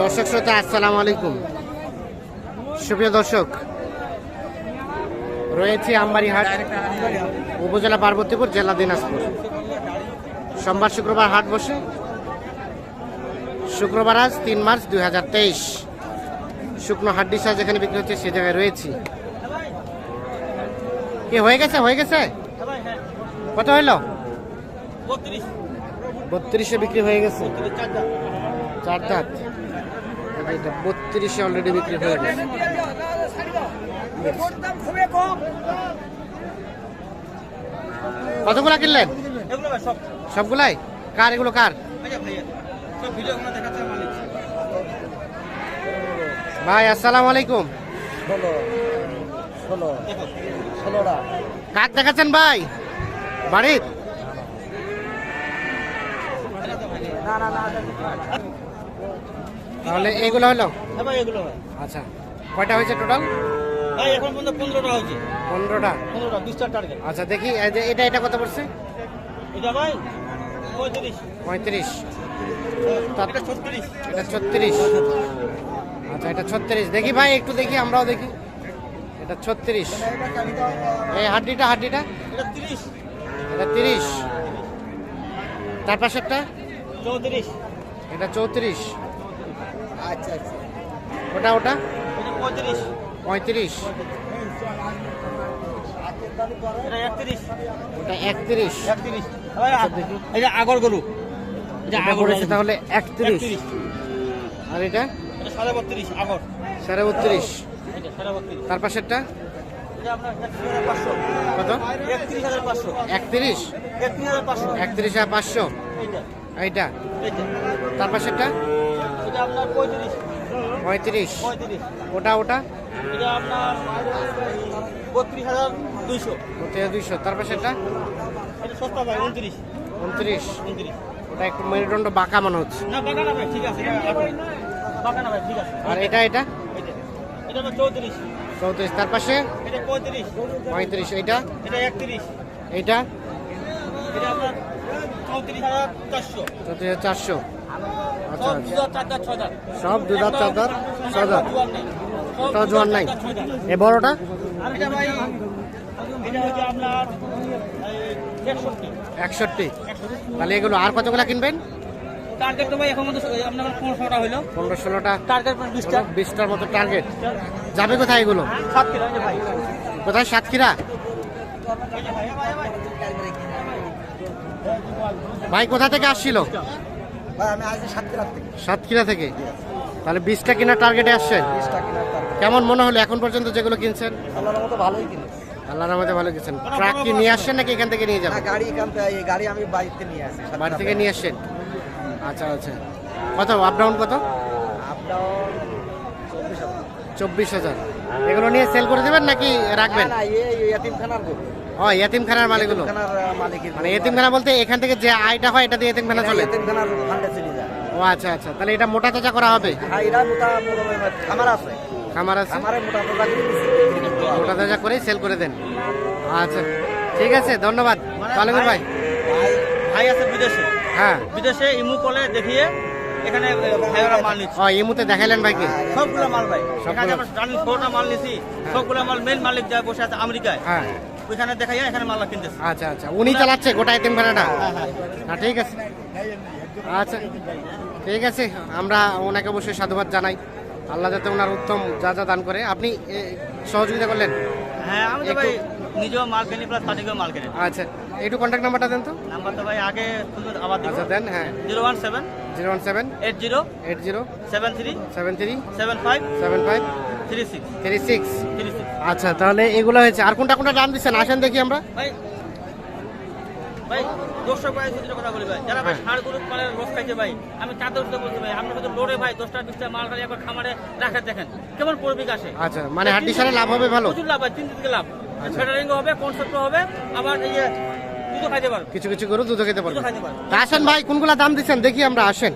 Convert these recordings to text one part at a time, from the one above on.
দর্শক শ্রোতা, আসসালামু আলাইকুম। সুপ্রিয় দর্শক, রয়েছে আমবাড়িহাট উপজেলা পার্বতীপুর, জেলা দিনাজপুর। সোমবার শুক্রবার হাট বসে। শুক্রবার আজ তিন মার্চ দুই হাজার তেইশ। শুকনো হাড্ডি সাজ যেখানে বিক্রি হচ্ছে, সে জায়গায় রয়েছি। কি হয়ে গেছে? হয়ে গেছে? কত হইল? বত্রিশে বিক্রি হয়ে গেছে। চার দাঁত। এটা বত্রিশে অলরেডি বিক্রি হয়ে গেছে। কতগুলা কিনলেন? সবগুলাই? কার এগুলো কার? ভাই আসসালামু আলাইকুম। কাক দেখাচ্ছেন ভাই? বাড়ির না না না তাহলে এইগুলো হলো? হ্যাঁ এগুলো আচ্ছা কয়টা হয়েছে টোটাল ভাই এখন পর্যন্ত পনেরোটা হয়েছে। পনেরোটা? পনেরোটা বিশটা টার্গেট আচ্ছা দেখি এটা এটা কত পড়ছে? এটা ভাই পঁয়ত্রিশ। পঁয়ত্রিশ। এটা ছত্রিশ। এটা ছত্রিশ। আচ্ছা এটা ছত্রিশ। দেখি ভাই একটু দেখি আমরাও দেখি। এটা ছত্রিশ। এই হাড্ডিটা হাড্ডিটা? এটা তিরিশ। এটা তিরিশ। তার পাশেরটা? চৌত্রিশ। এটা চৌত্রিশ। আচ্ছা আচ্ছা। ওটা ওটা? পঁয়ত্রিশ। পঁয়ত্রিশ। ওটা একত্রিশ। একত্রিশ। এটা আগর গরু। এটা আগর তাহলে একত্রিশ। আর এটা? সাড়ে বত্রিশ আগর। সাড়ে বত্রিশ। তার পাশেরটা? কত? একত্রিশ একত্রিশ? হাজার পাঁচশো। এইটা? তার পাশেরটা পঁয়ত্রিশ। ওটা ওটা? বত্রিশ হাজার দুইশো। দুইশো। তার পাশেরটা উনত্রিশ। উনত্রিশ। ওটা একটু মেরুদণ্ড বাঁকা মনে হচ্ছে। না বাঁকা না ভাই ঠিক আছে। বাঁকা না ভাই ঠিক আছে। আর এটা এটা? এটা এটা চৌত্রিশ। চৌত্রিশ। তার পাশে? এটা পঁয়ত্রিশ। পঁয়ত্রিশ। এইটা? এটা একত্রিশ। এইটা? এটা আপনার চৌত্রিশ চারশো। আচ্ছা সব আচ্ছা। সব দুধার চার দাঁত ছয় দাঁত জোয়ান নেই। এ বড়টা? একষট্টি। তাহলে এগুলো আর কতগুলা কিনবেন? টার্গেট তো ভাই এখন পনেরো ষোলোটা। টার্গেট বিশটা। বিশটার মতো টার্গেট যাবে কোথায় এগুলো? কোথায়? সাতক্ষীরা? ভাই, কোথা থেকে আসছিল সাতক্ষীরা থেকে তাহলে বিশটা কিনা টার্গেটে আসছেন কেনার কেমন মনে হলো এখন পর্যন্ত যেগুলো কিনছেন ভালোই ভালো ট্রাক কি নিয়ে আসছেন নাকি এখান থেকে নিয়ে যাবেন গাড়ি এখান থেকে গাড়ি আমি বাড়িতে নিয়ে আসি বাড়ি থেকে নিয়ে আসছেন আচ্ছা আচ্ছা কত আপ ডাউন কত চব্বিশ হাজার চব্বিশ হাজার এগুলো নিয়ে সেল করে দেবেন নাকি রাখবেন না এতিমখানার গরু ও এতিমখানার মালিকগুলো? এতিমখানার মানে এতিমখানা বলতে এখান থেকে যে আয়টা হয় এটা দিয়ে এতিমখানা চলে? এতিমখানার ফান্ডে চলে যায়। ও আচ্ছা আচ্ছা। তাহলে এটা মোটা তাজা করা হবে? হ্যাঁ এরা মোটা মোটা খামার আছে। খামার আছে? খামারে মোটা মোটা করে দিছি, বিক্রি করতে হবে। মোটা তাজা করে সেল করে দেন। আচ্ছা ঠিক আছে ধন্যবাদ। ভালো ভাই ভাই। আছে বিদেশে। হ্যাঁ। বিদেশে ইমু কলে দেখিয়ে এখানে ভাইরা মাল নিচ্ছে। ও ইমুতে দেখাইলেন ভাইকে সবগুলো মাল ভাই। সবগুলো। এখানে আমরা মাল নিছি সবগুলো মাল মেন মালিক যায় বসে আছে আমেরিকায়। হ্যাঁ। ওইখানে দেখাই এখানে মাল কিনতেছে। আচ্ছা আচ্ছা। উনি চালাচ্ছে গোটা এতিম খানাটা? হ্যাঁ না ঠিক আছে। আচ্ছা ঠিক আছে। আমরা ওনাকে অবশ্যই সাধুবাদ জানাই। আল্লাহ যাতে ওনার উত্তম যা যা দান করে। আপনি সহযোগিতা করলেন? হ্যাঁ আমি তো ভাই নিজেও মাল কিনি প্লাস মাল কিনি। আচ্ছা একটু কন্ট্যাক্ট নাম্বারটা দেন তো। নাম্বার তো ভাই আগে আবার আচ্ছা দেন হ্যাঁ। Zero one seven zero one seven eight zero eight zero seven three seven three seven five seven five three six three six three six আচ্ছা তাহলে এগুলো হয়েছে। আর কোনটা কোনটা দাম দিচ্ছেন? আসেন দেখি আমরা। ভাই ভাই কথা বলি ভাই। যারা ভাই হ্যাঁ। গরু মানে রোজ খাইছে ভাই আমি তাদের উঠতে বলছি ভাই আপনার হয়তো লোডে ভাই দশটা বিশটা মাল একবার খামারে রাখা দেখেন। কেমন পরিবেশ আসে। আচ্ছা মানে হাড্ডি সারে লাভ হবে ভালো? প্রচুর লাভ হয় তিন দিকে লাভ। আচ্ছা। হবে কনসেপ্ট হবে আবার এই যে দুধও খাইতে পারবে। কিছু কিছু গরু দুধ খেতে পারবে। দুধও খাইতে পারবে। তা আসেন ভাই কোনগুলা দাম দিচ্ছেন? দেখি আমরা আসেন।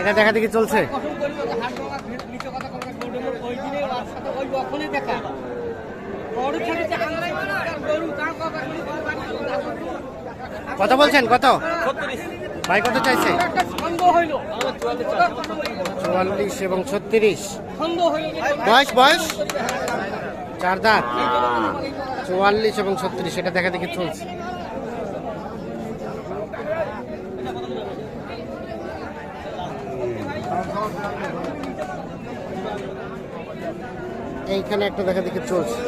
এটা দেখা দেখি চলছে। কত বলছেন? কত? ভাই কত চাইছে? চুয়াল্লিশ এবং ছত্রিশ। বয়স বয়স? চার দাঁত। চুয়াল্লিশ এবং ছত্রিশ এটা দেখা দেখি চলছে। এইখানে একটা দেখা দেখি চলছে।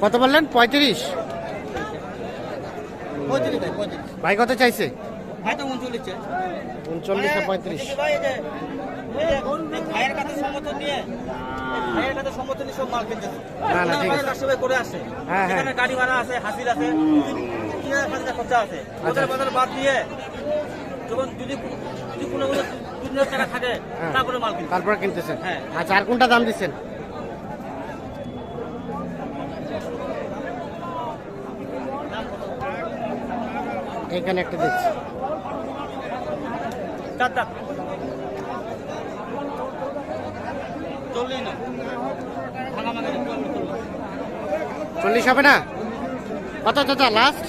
কত বললেন? পঁয়ত্রিশ। ভাই কত চাইছে? উনচল্লিশ পঁয়ত্রিশ। ভাইয়ের কাছে সমর্থন নিয়ে ভাইয়ের কাছে সমর্থন নিয়ে সব মাল কিনতেছে না, না, ঠিক আছে। আমাদের করে আসে। হ্যাঁ, হ্যাঁ। এখানে গাড়ি ভাড়া আছে হাসিল খরচা আছে। ওদের বাজার বাদ দিয়ে যখন যদি যদি কোনো কোনো দুই হাজার টাকা থাকে হ্যাঁ। তারপরে মাল কিনতে তারপরে কিনতেছেন। হ্যাঁ। আচ্ছা আর কোনটা দাম দিচ্ছেন? এখানে একটা দিচ্ছি। দাঁত চললেই না। চল্লিশ হবে না? কত চাচা লাস্ট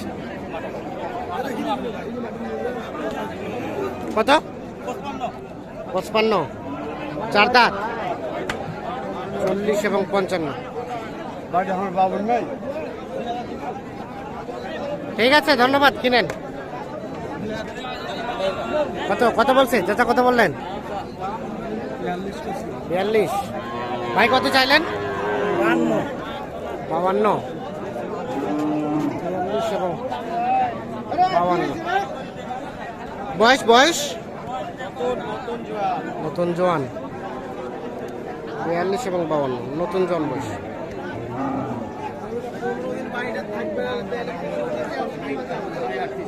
কত? পঁচপান্ন। চার দাঁত। চল্লিশ এবং পঞ্চান্ন। ঠিক আছে ধন্যবাদ কিনেন। কত কত বলছে? চাচা কত বললেন? বিয়াল্লিশ। ভাই কত চাইলেন? বান্ন। বাবান্ন বিয়াল্লিশ এবং বাবান্ন বয়স বয়স? নতুন জোয়ান। বিয়াল্লিশ এবং বাবান্ন নতুন জোয়ান বয়স।